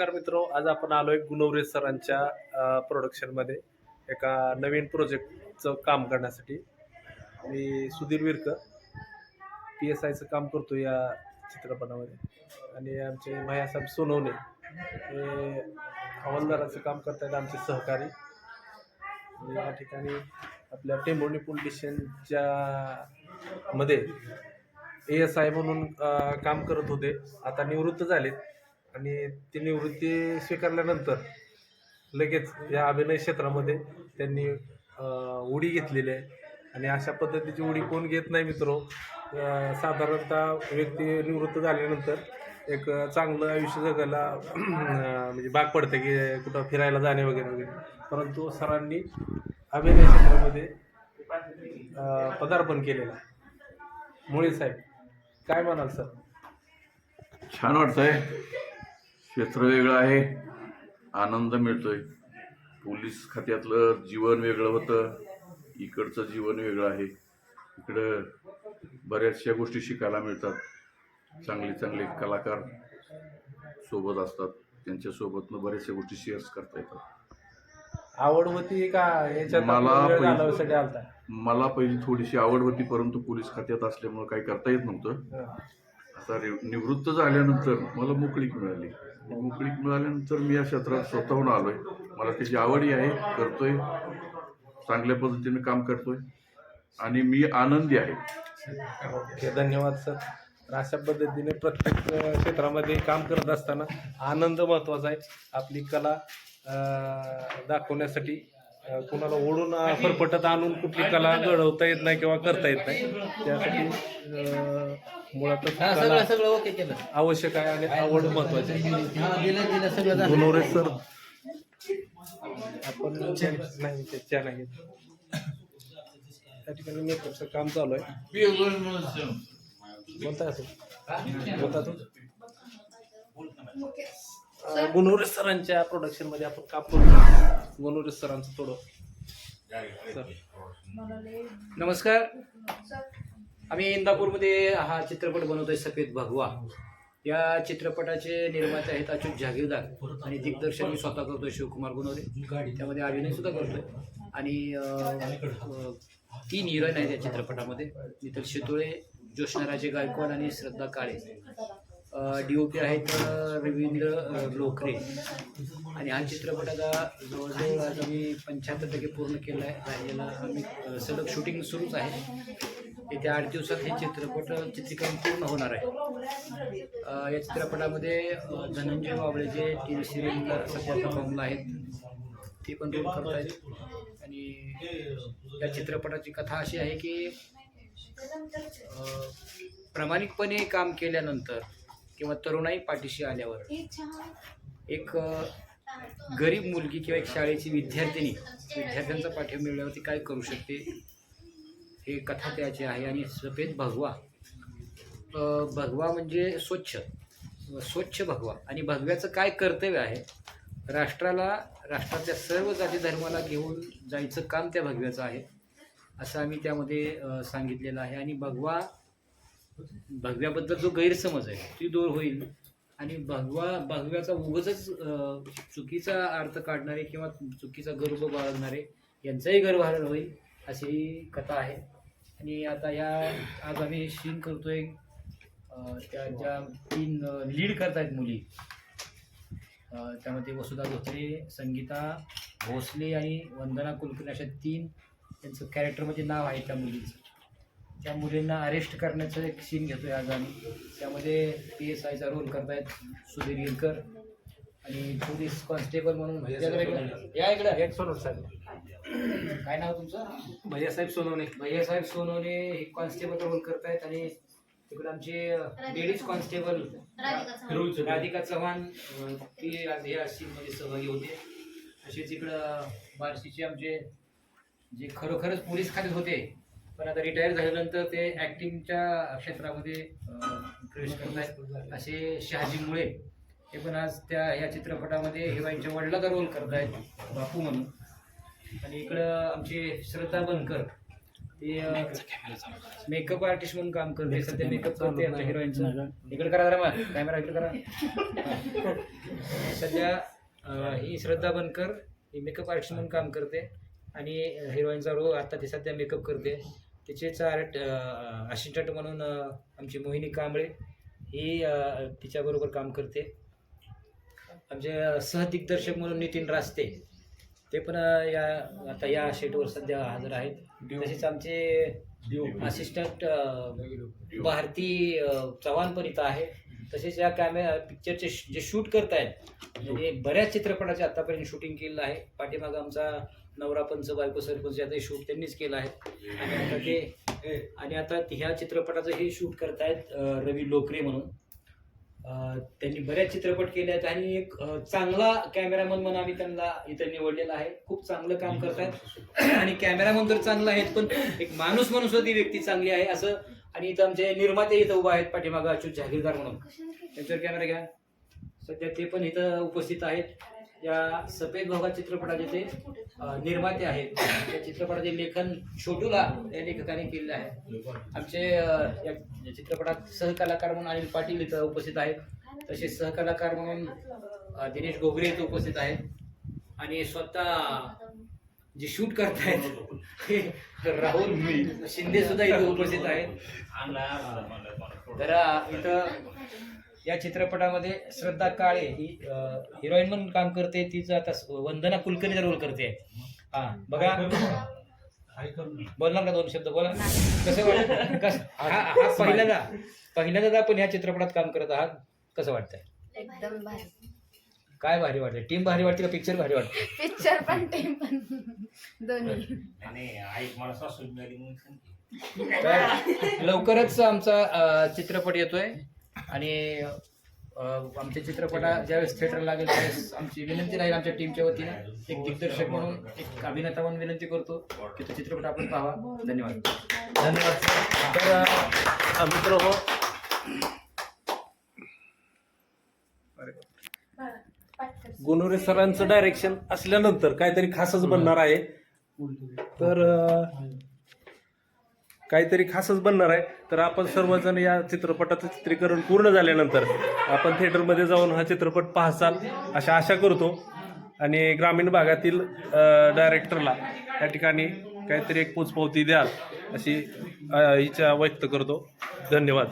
नमस्कार मित्र आज आपण आलोय गुणवरे सरांच्या प्रोडक्शनमध्ये एका नवीन प्रोजेक्टचं काम करण्यासाठी. मी सुधीर विरकर पी एस आयचं काम करतो या चित्रपटामध्ये. आणि आमचे मायासाहेब सोनवणे हे हवालदाराचं काम करतायत आमचे सहकारी. या ठिकाणी आपल्या टेंबोणी पोलिटिशियनच्या मध्ये ए एस आय म्हणून काम करत होते. आता निवृत्त झालेत. आणि ती निवृत्ती स्वीकारल्यानंतर लगेच या अभिनय क्षेत्रामध्ये त्यांनी उडी घेतलेली आहे. आणि अशा पद्धतीची उडी कोण घेत नाही मित्रो साधारणतः व्यक्ती निवृत्त झाल्यानंतर एक चांगलं आयुष्य जगायला म्हणजे भाग पडते की कुठं फिरायला जाणे वगैरे वगैरे. परंतु सरांनी अभिनय क्षेत्रामध्ये पदार्पण केलेलं आहे. मुळे साहेब काय म्हणाल सर? छान वाटतंय. क्षेत्र वेगळं आहे. आनंद मिळतोय. पोलीस खात्यातलं जीवन वेगळं होतं. इकडचं जीवन वेगळं आहे. इकडं बऱ्याचशा गोष्टी शिकायला मिळतात. चांगले चांगले कलाकार सोबत असतात. त्यांच्यासोबतनं बऱ्याचशा गोष्टी शेअर्स करता येतात. आवड होती का? मला मला पहिली थोडीशी आवड होती परंतु पोलीस खात्यात असल्यामुळं काही करता येत नव्हतं. आता निवृत्त झाल्यानंतर मला मोकळीक मिळाली. मोकळीक मिळाल्यानंतर मी या क्षेत्रात स्वतःहून आलोय. मला त्याची आवडही आहे करतोय. चांगल्या पद्धतीने काम करतोय. आणि मी आनंदी आहे. धन्यवाद सर. तर अशा पद्धतीने प्रत्येक क्षेत्रामध्ये काम करत असताना आनंद महत्त्वाचा आहे. आपली कला दाखवण्यासाठी कोणाला ओढून फरफटत आणून कुठली कला घडवता येत नाही किंवा करता येत नाही. त्यासाठी अ, मुळातच सगळं सगळं ओके केलं. आवश्यक आहे आणि आवड महत्त्वाची. आहे हा दिलं दिलं सगळं झालं. गुणवरे सर. आपण नाही चहा नाही. त्या ठिकाणी मेकअपचं काम चालू आहे. बोलताय असं बोलता तू अं, गुणवरे सरांच्या प्रोडक्शनमध्ये आपण काम करतो गुणवरे सरांचं थोडं. सर. नमस्कार. आम्ही इंदापूरमध्ये हा चित्रपट बनवतोय सफेद भगवा. या चित्रपटाचे निर्माते आहेत अच्युत जहागीरदार आणि दिग्दर्शन मी स्वतः करतोय शिवकुमार गुणवरे. त्यामध्ये अभिनय सुद्धा करतोय. आणि तीन हिरोईन आहेत या चित्रपटामध्ये. नितल शितोळे ज्योत्स्नाराजे गायकवाड आणि श्रद्धा काळे. डी ओ पी आहेत रवींद्र लोकरे. आणि हा चित्रपट आता जवळजवळ आज आम्ही पंच्याहत्तर टक्के पूर्ण केला आहे राहिलेला आम्ही सलग शूटिंग सुरूच आहे. येत्या आठ दिवसात हे चित्रपट चित्रीकरण पूर्ण होणार आहे. या चित्रपटामध्ये धनंजय बाबळे जे टी व्ही सिरियल सध्या परफॉर्मला आहेत ते पण रोल करत आहेत. आणि या चित्रपटाची कथा अशी आहे की प्रामाणिकपणे काम केल्यानंतर किंवा तरुणाई पाठीशी आल्यावर एक गरीब मुलगी किंवा एक शाळेची विद्यार्थिनी विद्यार्थ्यांचा पाठिंबा मिळवल्यावर ती काय करू शकते? हे कथा त्याची आहे आणि सफेद भगवा. भगवा म्हणजे स्वच्छ. स्वच्छ भगवा. आणि भगव्याचं काय कर्तव्य आहे? राष्ट्राला राष्ट्रातल्या सर्व जाती धर्माला घेऊन जायचं काम त्या भगव्याचं आहे असं आम्ही त्यामध्ये सांगितलेलं आहे. आणि भगवा भगव्याबद्दल जो गैरसमज आहे ती दूर होईल. आणि भगवा भगव्याचा उगच चुकीचा अर्थ काढणारे किंवा चुकीचा गर्भ बाळगणारे यांचाही गर्भ होईल. अशी कथा आहे. आणि आता ह्या आज आम्ही सीन करतोय त्या ज्या तीन लीड करतायत मुली. अं, त्यामध्ये वसुधा धोत्रे संगीता भोसले आणि वंदना कुलकर्णी अशा तीन त्यांचं कॅरेक्टरमध्ये नाव आहे त्या मुलींचं. त्या मुलींना अरेस्ट करण्याचं एक सीन घेतोय आज आम्ही. त्यामध्ये पी एस आयचा रोल करतायत सुधीर गिरकर आणि पोलीस कॉन्स्टेबल म्हणून या इकडं. साहेब काय नाव तुमचं? भैयासाहेब सोनवणे. भैयासाहेब सोनवणे हे कॉन्स्टेबल रोल करतायत आणि तिकडे आमचे लेडीज कॉन्स्टेबल राधिका चव्हाण. अं, ती आज या सीनमध्ये सहभागी होते. तसेच इकडं बार्शीचे आमचे जे खरोखरच पोलीस खात्यात होते पण आता रिटायर झाल्यानंतर ते ॲक्टिंगच्या क्षेत्रामध्ये अं, प्रवेश करत आहेत असे शहाजी मुळे हे पण आज त्या या चित्रपटामध्ये हिरोईनच्या वडिलाचा रोल करत आहेत बापू म्हणून. आणि इकडं आमचे श्रद्धा बनकर ती मेकअप आर्टिस्ट म्हणून काम करते सध्या मेकअप करते आमच्या हिरोईनचं इकडे करा जरा मग कॅमेरा इकडे करा. सध्या ही श्रद्धा बनकर ही मेकअप आर्टिस्ट म्हणून काम करते आणि हिरोईनचा रोल आता ती सध्या मेकअप करते. तिचेच आर्ट असिस्टंट म्हणून आमची मोहिनी कांबळे ही तिच्याबरोबर काम करते. आमचे सहदिग्दर्शक म्हणून नितीन रास्ते. ते पण या आता या सेटवर सध्या हजर आहेत. तसेच आमचे असिस्टंट भारती चव्हाण पण इथं आहे. तसेच या कॅमेरा पिक्चरचे जे शूट करतायत म्हणजे बऱ्याच चित्रपटाचे आतापर्यंत शूटिंग केलेलं आहे. पाठीमागं आमचा नवरा पंच बायको सरपंच याचंही शूट त्यांनीच केलं आहे. आणि आता ते आणि आता ह्या चित्रपटाचं हे शूट करतायत रवी लोकरे म्हणून. त्यांनी बऱ्याच चित्रपट केले आहेत आणि एक चांगला कॅमेरामन म्हणून आम्ही त्यांना इथं निवडलेला आहे. खूप चांगलं काम करतायत आणि कॅमेरामन तर चांगला आहेत पण एक माणूस म्हणून सुद्धा ती व्यक्ती चांगली आहे असं. आणि इथं आमचे निर्माते इथं उभा आहेत पाठीमागं अच्युत जहागीरदार म्हणून. त्यांच्यावर कॅमेरा घ्या. सध्या ते पण इथं उपस्थित आहेत. या सफेद भोगा चित्रपटाचे ते निर्माते आहेत. या चित्रपटाचे लेखन छोटूला या लेखकाने केलेलं आहे. आमचे या चित्रपटात सहकलाकार म्हणून अनिल पाटील इथं उपस्थित आहेत. तसेच सहकलाकार म्हणून दिनेश गोगरे इथं उपस्थित आहेत. आणि स्वतः जे शूट करतायत राहुल शिंदे सुद्धा इथे उपस्थित आहेत. तर अं, इथं या चित्रपटामध्ये श्रद्धा काळे ही हिरोईन म्हणून काम करते. तिचं आता वंदना कुलकर्णीचा रोल करते. हा बघा. बोलणार का दोन शब्द? बोला. कसं वाटतं कस हा हा पहिल्यांदा पहिल्यांदा आपण ह्या चित्रपटात काम करत आहात. कसं वाटतंय? एकदम भारी. काय भारी वाटतंय? टीम भारी वाटते का पिक्चर भारी वाटते? पिक्चर पण टीम पण. दोन्ही. तर लवकरच आमचा चित्रपट येतोय. आणि आमच्या चित्रपटा ज्यावेळेस थिएटर लागेल त्यावेळेस आमची विनंती राहील आमच्या टीमच्या वतीने. एक दिग्दर्शक म्हणून एक अभिनेता म्हणून विनंती करतो की तो चित्रपट आपण पाहावा. धन्यवाद. धन्यवाद तर मित्र हो. गुणवरे सरांचं डायरेक्शन असल्यानंतर काहीतरी खासच बनणार आहे. तर काहीतरी खासच बनणार आहे. तर आपण सर्वजण या चित्रपटाचं चित्रीकरण पूर्ण झाल्यानंतर आपण थिएटरमध्ये जाऊन हा चित्रपट पाहसाल अशा आशा करतो. आणि ग्रामीण भागातील डायरेक्टरला या ठिकाणी काहीतरी एक पोचपावती द्याल अशी इच्छा व्यक्त करतो. धन्यवाद.